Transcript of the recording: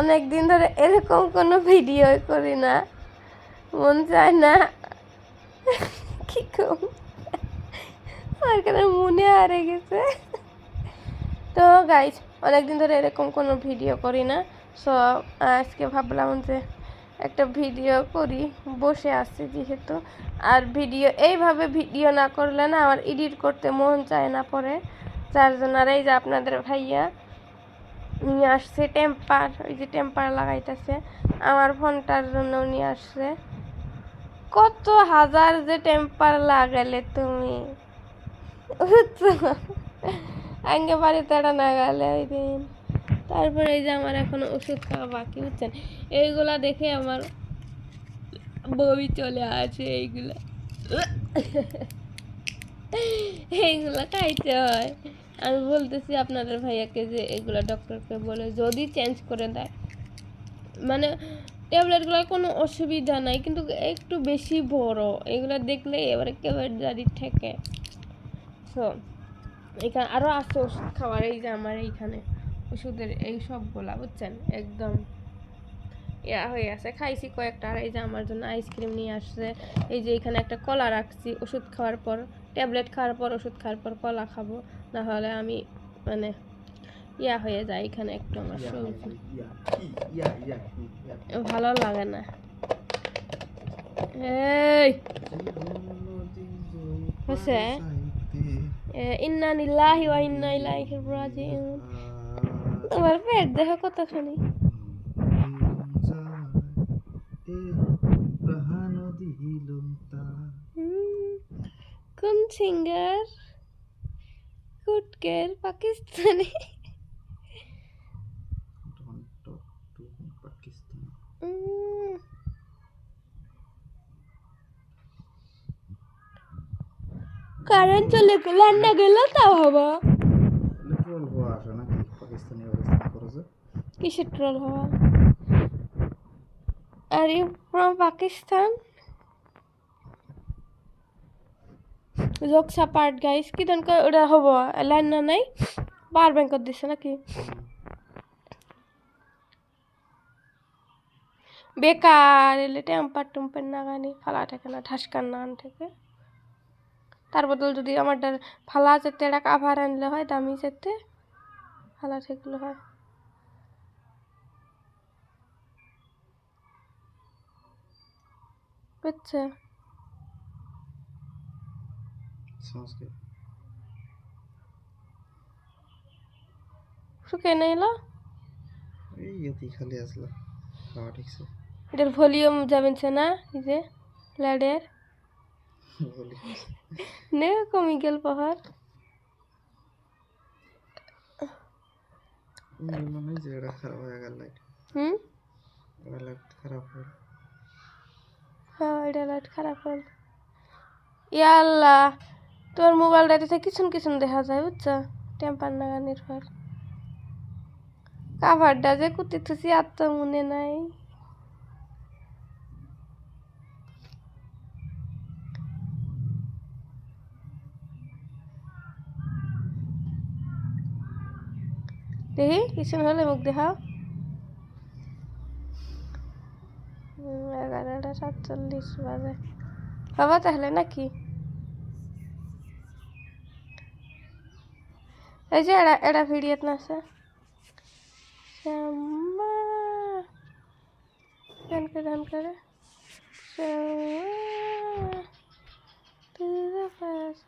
অনেক দিন ধরে এরকম কোনো ভিডিও করি না। মন চায় না। কি কেন মনে হারে গেছে। তো গাইজ অনেকদিন ধরে এরকম কোনো ভিডিও করি না। সো আজকে ভাবলাম যে একটা ভিডিও করি, বসে আছি যেহেতু। আর ভিডিও, এইভাবে ভিডিও না করলে না আমার এডিট করতে মন চায় না পরে। যার জন্য আর এই যে আপনাদের ভাইয়া নিয়ে আসছে, টেম্পার, ওই যে টেম্পার লাগাইতেছে। আমার ফোনটার জন্য নিয়ে আসছে। কত হাজার যে টেম্পার লাগালে তুমি? আগে বাড়িতে এটা না গেলে ওই দিন। তারপরে এই যে আমার এখন ওষুধ খাওয়া বাকি, বুঝছেন? এইগুলা দেখে আমার বই চলে আসে, এইগুলা। এইগুলা খাইতে হয়। আমি বলতেছি আপনাদের ভাইয়াকে যে এগুলো ডক্টরকে বলে যদি চেঞ্জ করে দেয়। মানে ট্যাবলেটগুলো কোনো অসুবিধা নাই, কিন্তু একটু বেশি বড়, এগুলো দেখলে এবারে একেবারে দাঁড়িয়ে থেকে সো এখানে আরও আছে ওষুধ খাওয়ার এই যে আমার এইখানে ওষুধের এই সবগুলা, বুঝছেন? একদম। ইয়া হয়ে আছে। খাইছি কয়েকটা। আর এই যে আমার জন্য আইসক্রিম নিয়ে আসছে। এই যে এখানে একটা কলা রাখছি ওষুধ খাওয়ার পর। ট্যাবলেট খাওয়ার পর ওষুধ খাওয়ার পর কলা খাব। না হলে আমি মানে ইয়া হয়ে যায় এখানে একটু আমার সবজি ভালো লাগে না। এই! ইন্না নিল্লাহি ওয়া ইন্না ইলাইহি রাজিউন। তোমার পেট দেখো কতখানি। কোন সিঙ্গার? কুটকের পাকিস্তানি। কারেন্ট চলে গেল রান্না গেল তাও হবা কিসের ট্রল হওয়া? Are you from Pakistan jokes apart guys কি দেন ওটা হব লাইন না নাই? পাওয়ার ব্যাংক দিছে নাকি? বেকার, এলে টেম্পার টুম্পার না গানি, ফালা থাকে না ঠাসকার না আন থেকে। তার বদল যদি আমার ফালা যেতে এটা কাভার আনলে হয়, দামি যেতে, ফালা থাকলে হয়। বুঝছে শুকে না এলো? খালি আসলো। খাওয়া ঠিকছে এটার ভলিউম যাবেন না এই যে বলি নে কমি গেল পাহাড় মনে হয় যে খারাপ হয়ে গেল লাইট হুম? লাইট খারাপ হয়ে হ্যাঁ এটা লাইট খারাপ হল। ইয়াল্লা! তোর মোবাইলটাতে কিচুন কিচুন দেখা যায়, বুঝছ? টেম্পার নাগানির পর কাভারটা যে কুতি থুসি আর তো মনে নাই। দেখি, কিচুন হলে মুখ দেখাও। এগারোটা সাতচল্লিশ বাজে। বাবা তাহলে নাকি? এই যে এরা এরা ভিডিওত নাচে। ধ্যান করে ধ্যান